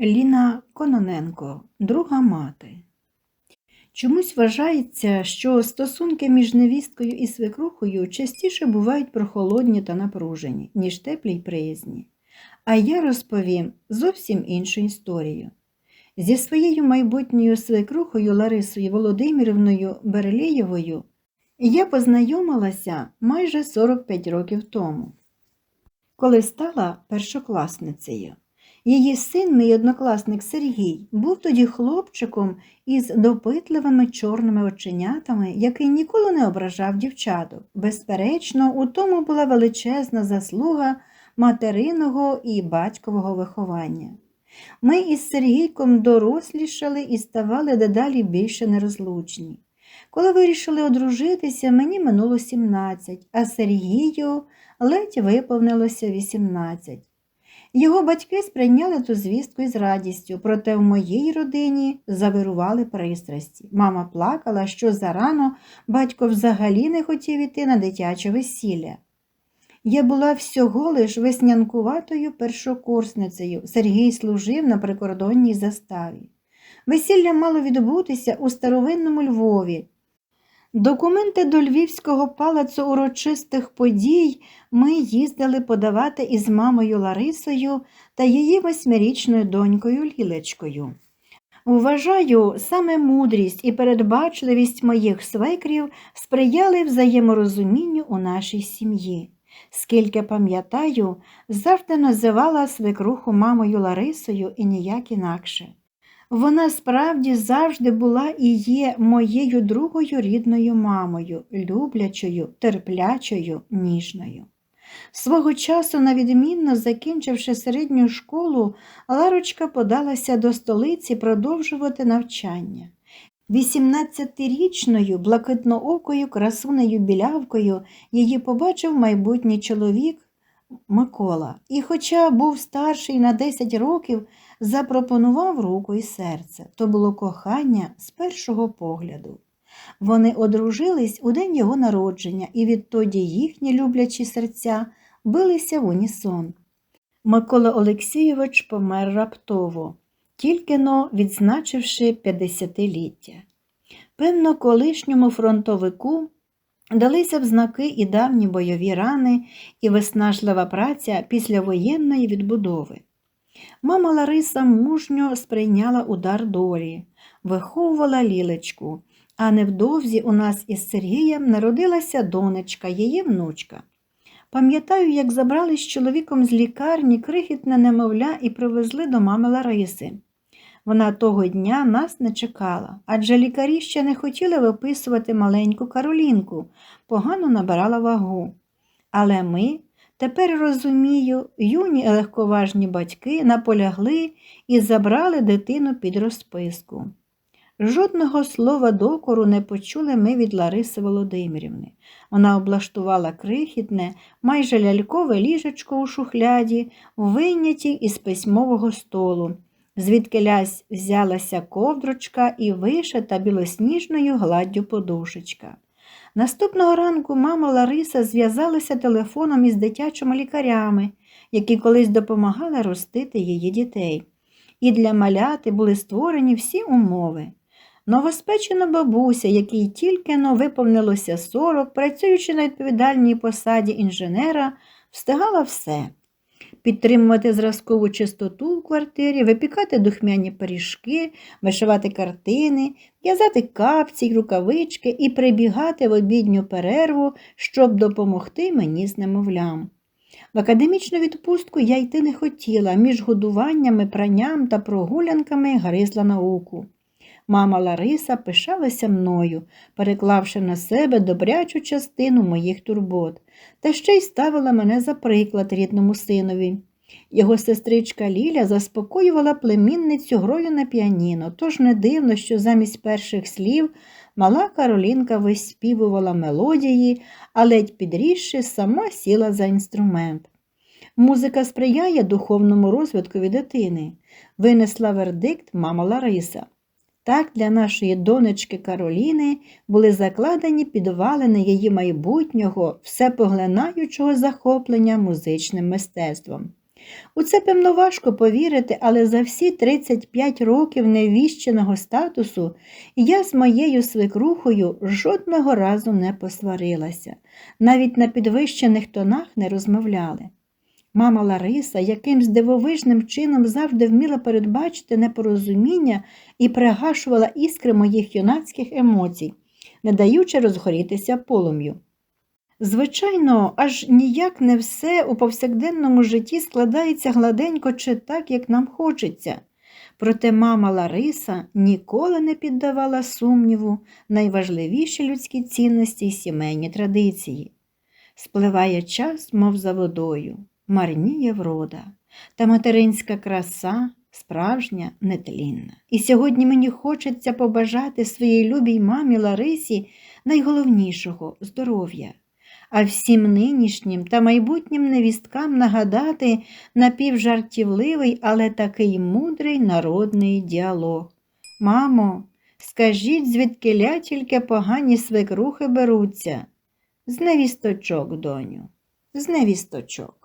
Ліна Кононенко, друга мати. Чомусь вважається, що стосунки між невісткою і свекрухою частіше бувають прохолодні та напружені, ніж теплі й приязні. А я розповім зовсім іншу історію. Зі своєю майбутньою свекрухою Ларисою Володимирівною Берлієвою я познайомилася майже 45 років тому, коли стала першокласницею. Її син, мій однокласник Сергій, був тоді хлопчиком із допитливими чорними оченятами, який ніколи не ображав дівчаток. Безперечно, у тому була величезна заслуга материного і батькового виховання. Ми із Сергійком дорослішали і ставали дедалі більше нерозлучні. Коли вирішили одружитися, мені минуло 17, а Сергію ледь виповнилося 18. Його батьки сприйняли ту звістку із радістю, проте в моїй родині завирували пристрасті. Мама плакала, що зарано батько взагалі не хотів іти на дитяче весілля. Я була всього лиш веснянкуватою першокурсницею. Сергій служив на прикордонній заставі. Весілля мало відбутися у старовинному Львові. Документи до Львівського палацу урочистих подій ми їздили подавати із мамою Ларисою та її восьмирічною донькою Лілечкою. Вважаю, саме мудрість і передбачливість моїх свекрів сприяли взаєморозумінню у нашій сім'ї. Скільки пам'ятаю, завжди називала свекруху мамою Ларисою і ніяк інакше. Вона справді завжди була і є моєю другою рідною мамою, люблячою, терплячою, ніжною. Свого часу, навідмінно закінчивши середню школу, Ларочка подалася до столиці продовжувати навчання. 18-річною блакитноокою красунею білявкою її побачив майбутній чоловік Микола, і, хоча був старший на 10 років, запропонував руку і серце. То було кохання з першого погляду. Вони одружились у день його народження, і відтоді їхні люблячі серця билися в унісон. Микола Олексійович помер раптово, тільки но відзначивши 50-ліття. Певно, колишньому фронтовику далися б знаки і давні бойові рани, і виснажлива праця післявоєнної відбудови. Мама Лариса мужньо сприйняла удар долі, виховувала лілечку, а невдовзі у нас із Сергієм народилася донечка, її внучка. Пам'ятаю, як забрали з чоловіком з лікарні крихітне немовля і привезли до мами Лариси. Вона того дня нас не чекала, адже лікарі ще не хотіли виписувати маленьку Каролінку, погано набирала вагу. Але ми, тепер розумію, юні легковажні батьки наполягли і забрали дитину під розписку. Жодного слова докору не почули ми від Лариси Володимирівни. Вона облаштувала крихітне, майже лялькове ліжечко у шухляді, вийняті із письмового столу, звідки лясь взялася ковдрочка і вишита білосніжною гладдю подушечка. Наступного ранку мама Лариса зв'язалася телефоном із дитячими лікарями, які колись допомагали ростити її дітей. І для маляти були створені всі умови. Новоспечена бабуся, якій тільки но виповнилося 40, працюючи на відповідальній посаді інженера, встигала все підтримувати зразкову чистоту в квартирі, випікати духмяні пиріжки, вишивати картини, в'язати капці й рукавички і прибігати в обідню перерву, щоб допомогти мені з немовлям. В академічну відпустку я йти не хотіла, між годуваннями, пранням та прогулянками гризла науку. Мама Лариса пишалася мною, переклавши на себе добрячу частину моїх турбот, та ще й ставила мене за приклад рідному синові. Його сестричка Ліля заспокоювала племінницю грою на піаніно, тож не дивно, що замість перших слів мала Каролінка виспівувала мелодії, а ледь підрісши, сама сіла за інструмент. Музика сприяє духовному розвиткові дитини, винесла вердикт мама Лариса. Так для нашої донечки Кароліни були закладені підвалини її майбутнього, всепоглинаючого захоплення музичним мистецтвом. У це, певно, важко повірити, але за всі 35 років невіщеного статусу я з моєю свекрухою жодного разу не посварилася, навіть на підвищених тонах не розмовляли. Мама Лариса якимсь дивовижним чином завжди вміла передбачити непорозуміння і пригашувала іскри моїх юнацьких емоцій, не даючи розгорітися полум'ю. Звичайно, аж ніяк не все у повсякденному житті складається гладенько чи так, як нам хочеться. Проте мама Лариса ніколи не піддавала сумніву найважливіші людські цінності й сімейні традиції. Спливає час, мов за водою, марніє врода, та материнська краса справжня, нетлінна. І сьогодні мені хочеться побажати своїй любій мамі Ларисі найголовнішого здоров'я а всім нинішнім та майбутнім невісткам нагадати напівжартівливий, але такий мудрий народний діалог. Мамо, скажіть, звідкиля тільки погані свекрухи беруться? З невісточок, доню, з невісточок.